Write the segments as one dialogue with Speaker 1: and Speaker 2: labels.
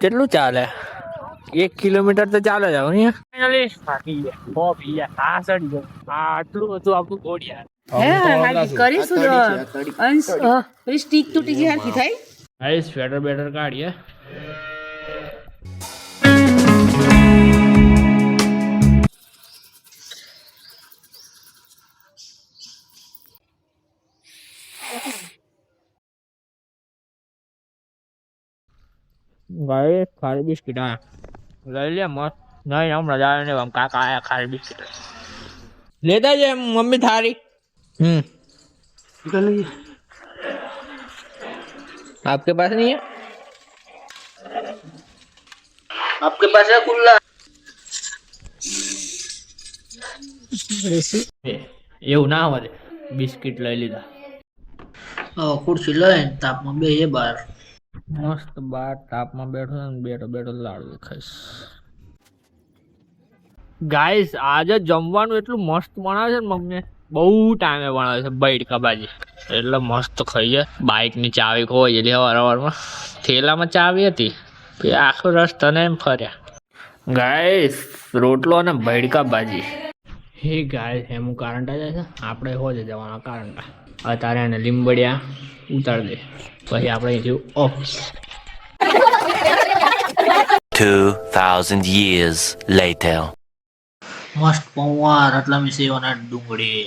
Speaker 1: કેટલું ચાલે? એક કિલોમીટર તો ચાલે જાવ આવું ફાઇનલી થાકી ગયા. હો ગયો આટલું હતું આપણું
Speaker 2: ગોડિયા કરીશું અંશ સ્ટીક તૂટી ગઈ થાય?
Speaker 1: સ્વેટર બેટર કાઢીએ. ગાય ખારી બિસ્કિટ આ લઈ લે મસ્ત નહીં હમણાં જાય ને આમ કાકા આયા ખારી બિસ્કિટ લેતા છે મમ્મી થારી હમ आपके पास नहीं है
Speaker 2: આપકે પાસે ખુલ્લા
Speaker 1: એવું ના હોય બિસ્કિટ લઈ લીધા
Speaker 2: ખુરશી લઈને તાપમાં બે એ બાર
Speaker 1: મસ્ત બાર તાપમાં બેઠો ને બેઠો બેઠો લાડુ ખાઈશ. ગાઈસ આજે જમવાનું એટલું મસ્ત બનાવે છે ને મમ્મી બહુ ટાઈમે બનાવે છે બૈઠકા કબાજી એટલે મસ્ત ખાઈ જાય. બાઇકની ચાવી ખોવાઈ એટલે વારવારમાં થેલામાં ચાવી હતી. પછી આખો રસ્તો ને એમ ફર્યા. ગાઈસ રોટલો અને ભૈડકા ભાજી. હે ગાય એમ કારંટા જાય છે. આપણે હોજે જવાના કારંટા અત્યારે એને લીંબડિયા ઉતાર દે. પછી આપણે અહીંથી ઓફ
Speaker 3: 2,000 years later.
Speaker 2: મસ્ત પૌવા રતલા મિસી અને ડુંગળી.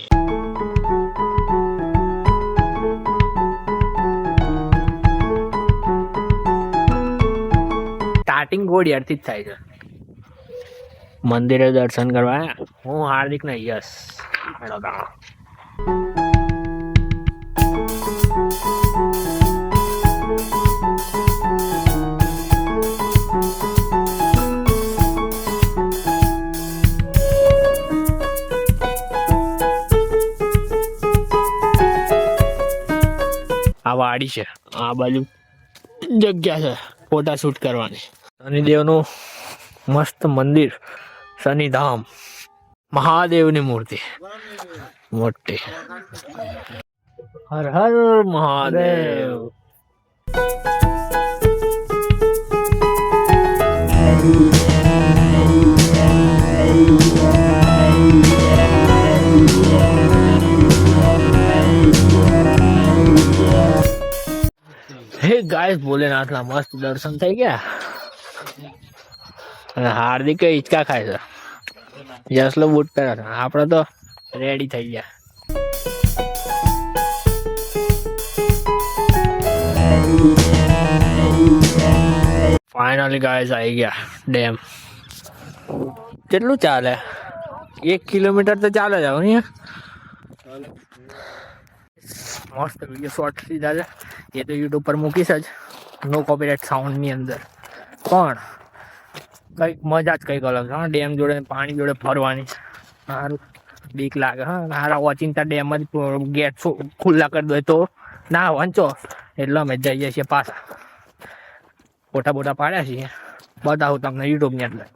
Speaker 1: સ્ટાર્ટિંગ ઘોડિયારથી જ થાય છે. મંદિરે દર્શન કરવા. હું હાર્દિક ને યસ. વાડી છે આ બાજુ જગ્યા છે ફોટા શૂટ કરવાની શનિદેવનું મસ્ત મંદિર શનિધામ મહાદેવની મૂર્તિ મોટી હર હર મહાદેવ હે ગાઈસ ભોલેનાથના મસ્ત દર્શન થઈ ગયા અને હાર્દિક હિંચકા ખાય છે જસલો બૂટ પહેરે છે આપણે તો રેડી થઈ ગયા ફાઇનલી ગાઈસ આવી ગયા ડેમ કેટલું ચાલે એક કિલોમીટર તો ચાલે જાવ અહીંયા મસ્ત વીડિયો શોર્ટ લીધા છે એ તો યુટ્યુબ પર મૂકીશ જ. નો કોપીરાઇટ સાઉન્ડની અંદર. પણ કંઈક મજા જ કંઈક અલગ છે. હા, ડેમ જોડે પાણી જોડે ફરવાની સારું. બીક લાગે. હા સારા ઓચિંતા ડેમ જ ગેટ ખુલ્લા કરી દો તો ના વાંચો. એટલે અમે જઈએ છીએ પાછા. ફોટા બોટા પાડ્યા છીએ. બતાવું તમને યુટ્યુબની અંદર.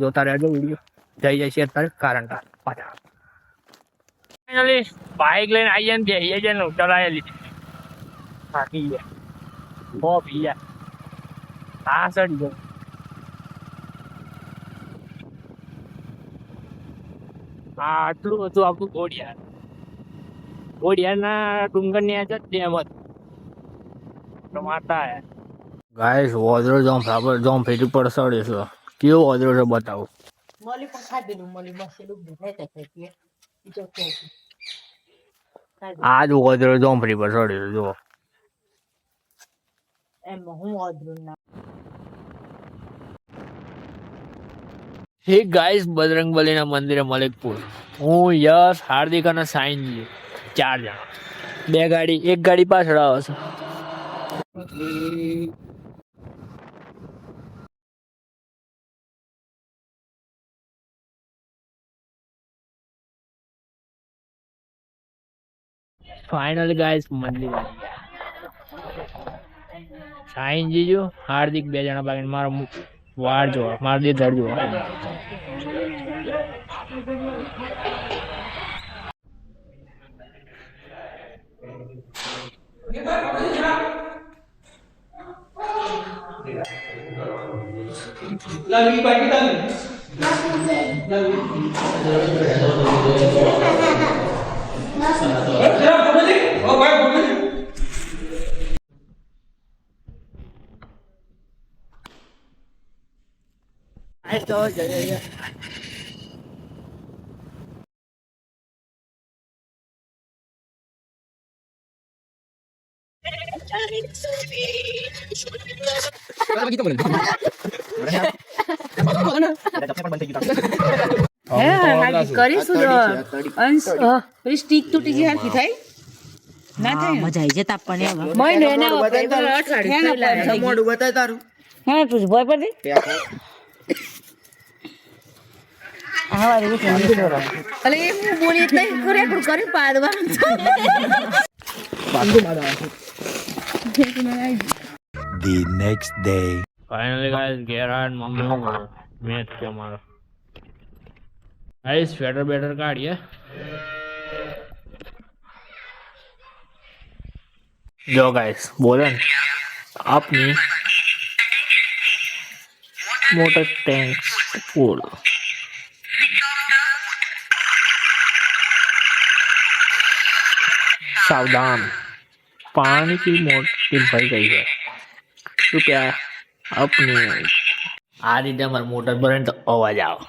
Speaker 1: જોતા રહેજો વીડિયો જઈએ છીએ અત્યારે. કારણકા પાછા. ફાઇનલી બાઇક લઈને આવી જાય ને જઈએ છે ને ચલાવી લીધી થાકી ગયા હો પી ગયા આ સડી ગયો આ આટલું હતું આપણું ઘોડિયાર ઘોડિયારના ડુંગરની આજે ડેમ હતું તો માતા ગાઈસ ઓદરો જોમ ફાબર જોમ ફેરી પર સડે છે કેવો ઓદરો છે બતાવો
Speaker 2: મળી પણ ખાધેલું મળી બસ એટલું ભેટાઈ થાય કે બીજો ક્યાંય
Speaker 1: આ જ ઓદરો જોમ ફરી પર છે જો
Speaker 2: એમ હું અધરું ના
Speaker 1: હે ગાઈસ બજરંગબલીના મંદિરે મલિકપુર. હું યશ હાર્દિક અને સાઈનજી ચાર જણા. બે ગાડી એક ગાડી પાછળ આવે છે. ફાઇનલ ગાઈસ મંદિર સાઈનજી જો હાર્દિક બે જણા બાકી મારો મુ- વાળ જોવા મારો દીધર જોવા આજ તો જઈએ
Speaker 2: હે હાલ કરીશું તો અંશ અ, પેલી સ્ટીક તૂટી ગઈ હાલથી થાય ના થાય
Speaker 4: મજા આવી જતા પણ એવા
Speaker 2: મહિનો એના અઠવાડિયે એના પર
Speaker 5: મોઢું બતાય તારું
Speaker 2: હા તું ભય પર అలా ఏం పూలు ఇస్తే కూర ఎక్కడ కొని పాదవారం
Speaker 3: The next day.
Speaker 1: Finally, guys, Gerard Mamma met हमारा. गाइस फेडर बेटर कार्ड ये. जो गाइस बोलन अपनी मोटर टैंक्स पूल सावधान पानी की मोटर भरी गई है कृपया अपनी આ રીતે અમારે મોટર ભરે ને તો અવાજ આવે